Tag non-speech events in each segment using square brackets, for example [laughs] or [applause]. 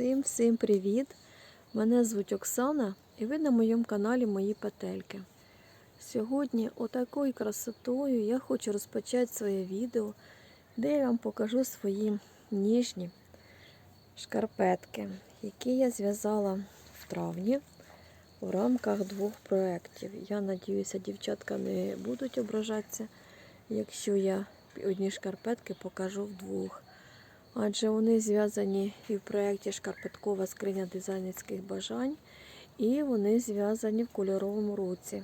Всім-всім привіт! Мене звуть Оксана і ви на моєму каналі Мої Петельки. Сьогодні отакою красотою я хочу розпочати своє відео, де я вам покажу свої ніжні шкарпетки, які я зв'язала в травні у рамках двох проєктів. Я надіюся, дівчатка не будуть ображатися, якщо я одні шкарпетки покажу вдвох адже вони зв'язані і в проєкті Шкарпеткова скриня дизайнерських бажань, і вони зв'язані в кольоровому році.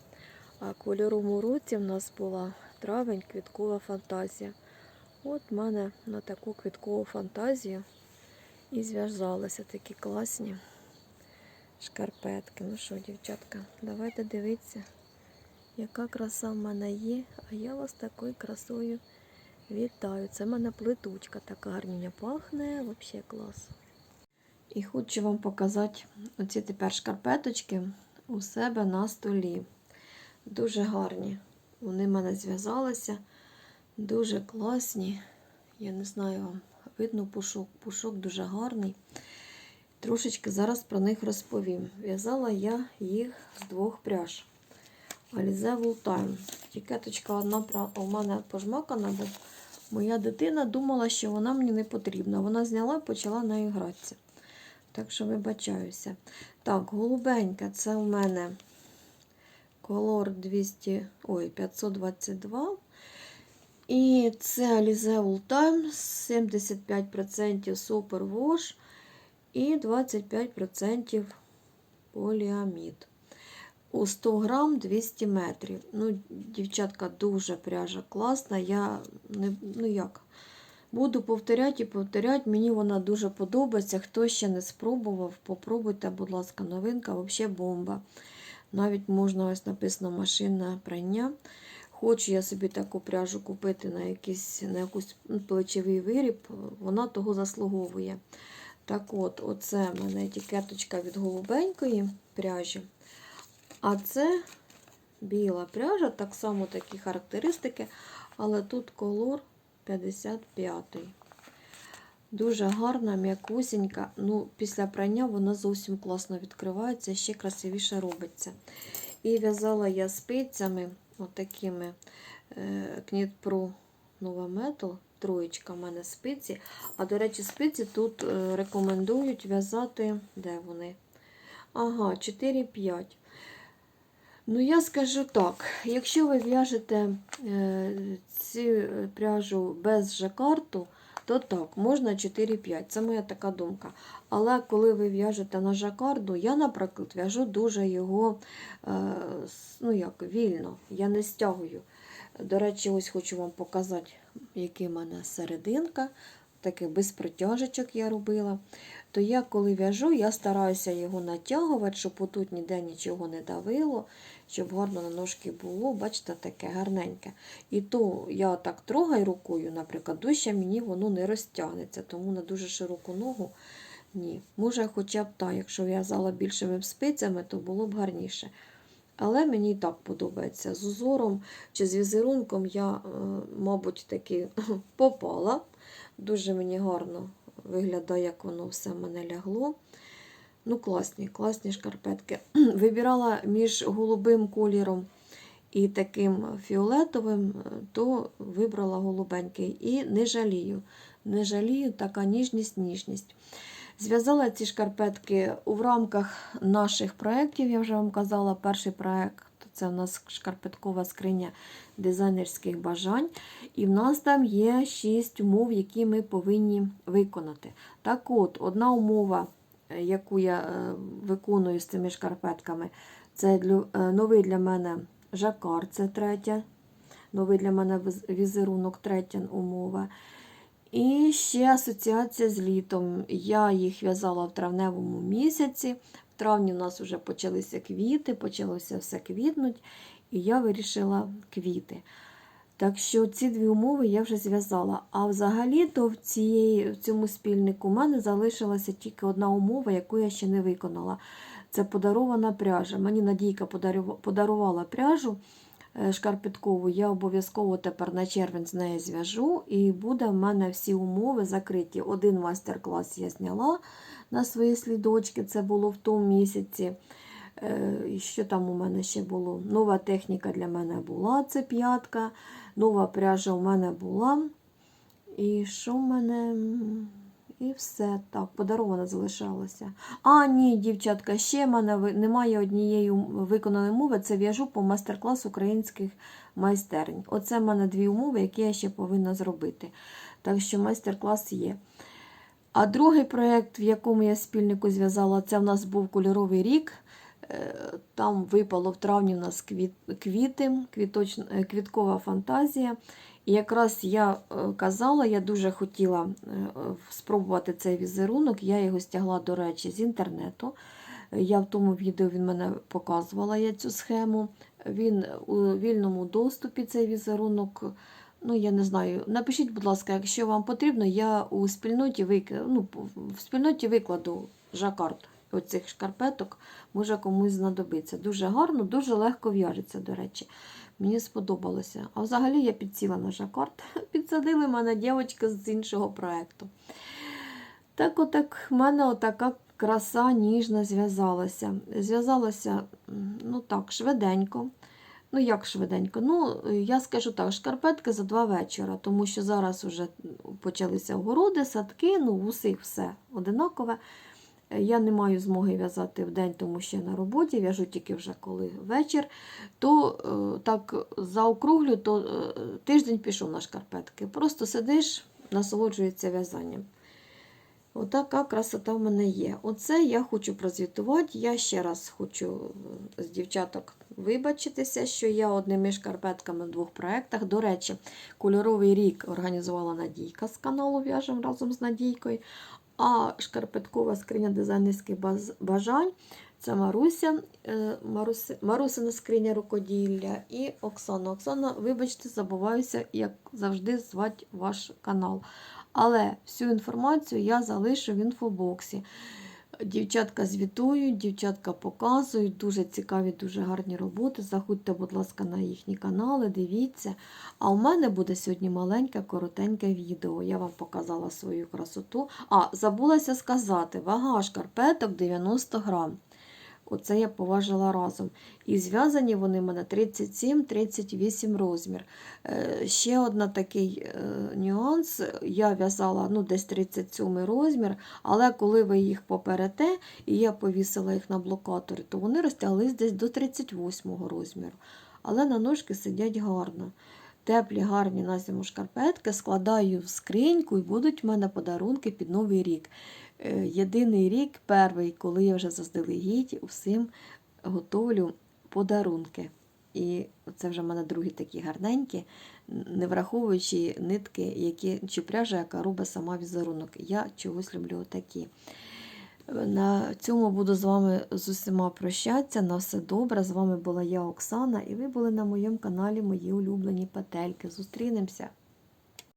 А в кольоровому році в нас була травень, квіткова фантазія. От в мене на таку квіткову фантазію і зв'язалися такі класні шкарпетки. Ну що, дівчатка, давайте дивитися, яка краса в мене є, а я вас такою красою. Вітаю, це в мене плитучка така гарніня пахне, взагалі клас. І хочу вам показати оці тепер шкарпеточки у себе на столі. Дуже гарні. Вони в мене зв'язалися, дуже класні. Я не знаю, вам видно пушок. Пушок дуже гарний. Трошечки зараз про них розповім. В'язала я їх з двох пряж. Alize Time. Тікеточка одна у мене пожмакана, бо моя дитина думала, що вона мені не потрібна. Вона зняла і почала нею гратися. Так що вибачаюся. Так, голубенька, це у мене колор 200, ой, 522. І це Alize Time 75% Super Wash і 25% поліамід у 100 грам 200 метрів. Ну, дівчатка, дуже пряжа класна. Я не, ну як, буду повторяти і повторяти. Мені вона дуже подобається. Хто ще не спробував, попробуйте, будь ласка, новинка, взагалі бомба. Навіть можна ось написано машинне прання. Хочу я собі таку пряжу купити на якийсь, на якийсь плечовий виріб, вона того заслуговує. Так от, оце в мене етикеточка від голубенької пряжі. А це біла пряжа, так само такі характеристики, але тут колор 55. Дуже гарна, м'якусінька. Ну, Після прання вона зовсім класно відкривається, ще красивіше робиться. І в'язала я спицями отакими Knit Pro Nova Metal. Троєчка в мене спиці. А, до речі, спиці тут е, рекомендують в'язати, де вони? Ага, 4-5. Ну, я скажу так, якщо ви в'яжете е, цю пряжу без жакарту, то так, можна 4-5. Це моя така думка. Але коли ви в'яжете на жакарду, я, наприклад, в'яжу дуже його е, ну як, вільно, я не стягую. До речі, ось хочу вам показати, який в мене серединка. Таких без протяжечок я робила. То я, коли в'яжу, я стараюся його натягувати, щоб отут ніде нічого не давило, щоб гарно на ножки було, бачите, таке гарненьке. І то я так трогаю рукою, наприклад, дужче мені воно не розтягнеться, тому на дуже широку ногу ні. Може, хоча б так, якщо в'язала більшими спицями, то було б гарніше. Але мені і так подобається. З узором чи з візерунком я, е, мабуть, таки [laughs] попала. Дуже мені гарно виглядає, як воно все в мене лягло. Ну, класні, класні шкарпетки. [clears throat] Вибирала між голубим кольором і таким фіолетовим, то вибрала голубенький. І не жалію. Не жалію, така ніжність, ніжність. Зв'язала ці шкарпетки в рамках наших проєктів, я вже вам казала, перший проєкт це у нас шкарпеткова скриня дизайнерських бажань. І в нас там є 6 умов, які ми повинні виконати. Так от, одна умова, яку я е, виконую з цими шкарпетками, це е, новий для мене жакар, це третя. Новий для мене візерунок, третя умова. І ще асоціація з літом. Я їх в'язала в травневому місяці. В травні у нас вже почалися квіти, почалося все квітнуть, і я вирішила квіти. Так що ці дві умови я вже зв'язала. А взагалі-то в, в цьому спільнику у мене залишилася тільки одна умова, яку я ще не виконала. Це подарована пряжа. Мені Надійка подарувала пряжу. Е, шкарпеткову, я обов'язково тепер на червень з нею зв'яжу, і буде в мене всі умови закриті. Один майстер-клас я зняла на свої слідочки. Це було в тому місяці. Е, Що там у мене ще було? Нова техніка для мене була, це п'ятка. Нова пряжа у мене була. І що в мене? І все так, подарована залишалася. А, ні, дівчатка, ще в мене немає однієї виконаної мови. Це в'яжу по майстер-клас українських майстерень. Оце в мене дві умови, які я ще повинна зробити. Так що майстер-клас є. А другий проєкт, в якому я спільнику зв'язала, це в нас був кольоровий рік. Е, Там випало в травні в нас квіти, квіточ... е, квіткова фантазія. І якраз я е, казала, я дуже хотіла спробувати цей візерунок. Я його стягла, до речі, з інтернету. Я в тому відео він мене показувала я цю схему. Він у вільному доступі цей візерунок. Ну, я не знаю. Напишіть, будь ласка, якщо вам потрібно, я у спільноті вик... ну, в спільноті викладу жакард оцих шкарпеток, може комусь знадобиться. Дуже гарно, дуже легко в'яжеться, до речі. Мені сподобалося. А взагалі я підсіла на жакард. [laughs] Підсадили мене дівчинка з іншого проєкту. Так, отак, в мене отака краса ніжна зв'язалася. Зв'язалася, ну так, швиденько. Ну, як швиденько? Ну, я скажу так, шкарпетки за два вечора, тому що зараз вже почалися огороди, садки, ну, в усіх все одинакове. Я не маю змоги в'язати в день, тому що я на роботі, в'яжу тільки вже коли вечір. То е, так заокруглю, то е, тиждень пішов на шкарпетки. Просто сидиш, насолоджується в'язанням. Отака красота в мене є. Оце я хочу прозвітувати. Я ще раз хочу е, з дівчаток вибачитися, що я одними шкарпетками в двох проєктах. До речі, кольоровий рік організувала Надійка з каналу В'яжем разом з Надійкою. А шкарпеткова скриня дизайнерських бажань це Маруся, е, Маруси, Марусина скриня рукоділля і Оксана. Оксана, вибачте, забуваюся, як завжди, звати ваш канал. Але всю інформацію я залишу в інфобоксі. Дівчатка звітують, дівчатка показують, дуже цікаві, дуже гарні роботи. Заходьте, будь ласка, на їхні канали, дивіться. А у мене буде сьогодні маленьке, коротеньке відео. Я вам показала свою красоту. А, забулася сказати, вага шкарпеток 90 грам. Оце я поважила разом. І зв'язані вони в мене 37-38 розмір. Е, ще один такий е, нюанс. Я в'язала ну, десь 37 розмір, але коли ви їх поперете, і я повісила їх на блокатори, то вони розтяглись десь до 38 розміру. Але на ножки сидять гарно. Теплі, гарні на зиму шкарпетки складаю в скриньку і будуть в мене подарунки під Новий рік. Е, Єдиний рік, перший, коли я вже заздалегідь усім готовлю подарунки. І це вже в мене другі такі гарненькі, не враховуючи нитки, які, чи пряжа, яка робить сама візерунок. Я чогось люблю такі. На цьому буду з вами з усіма прощатися. На все добре. З вами була я, Оксана, і ви були на моєму каналі Мої улюблені петельки. Зустрінемося!